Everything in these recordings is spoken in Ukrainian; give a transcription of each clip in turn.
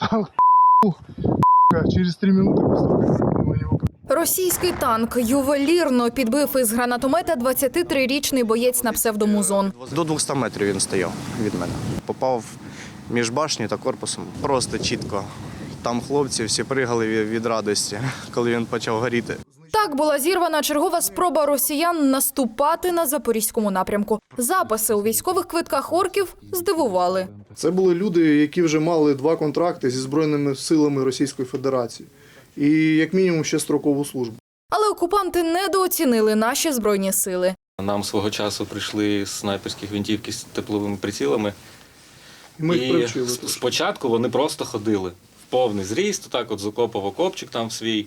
Танк через три минуты на него Російський танк ювелірно підбив із гранатомета 23-річний боєць на псевдомузон. До 200 метрів він стояв від мене. Попав між башнею та корпусом. Просто чітко. Там хлопці всі пригали від, від радості, коли він почав горіти. Так була зірвана чергова спроба росіян наступати на запорізькому напрямку. Записи у військових квитках орків здивували. Це були люди, які вже мали два контракти зі Збройними силами Російської Федерації. І як мінімум ще строкову службу. Але окупанти недооцінили наші збройні сили. Нам свого часу прийшли снайперські гвинтівки з тепловими прицілами. І ми їх і привчили. спочатку вони просто ходили в повний зріст, так от з окопа в окопчик там свій.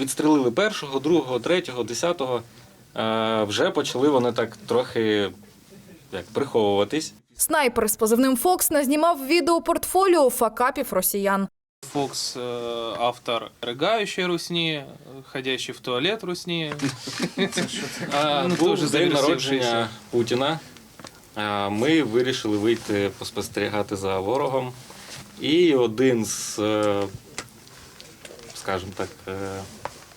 Відстрелили першого, другого, третього, десятого. Е, вже почали вони так трохи як, приховуватись. Снайпер з позивним Фокс назнімав відеопортфоліо факапів росіян. Фокс э, автор рыгающей русни, э, ходящий в туалет русни. А, Ну, був тоже день завірсившийся. народження Путіна. А, Ми вирішили вийти поспостерігати за ворогом. І один з, е, скажімо так, е,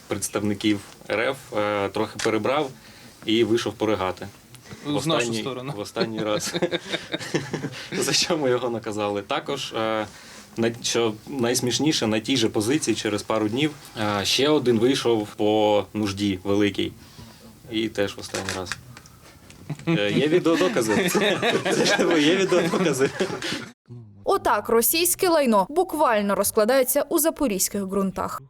представників РФ е, трохи перебрав і вийшов поригати. В нашу сторону. В останній раз. За що ми його наказали? Також, е, на- що найсмішніше, на тій же позиції через пару днів е, ще один вийшов по нужді великий. І теж в останній раз. Е, Є відеодокази. Це ж Є відеодокази. Отак російське лайно буквально розкладається у запорізьких ґрунтах.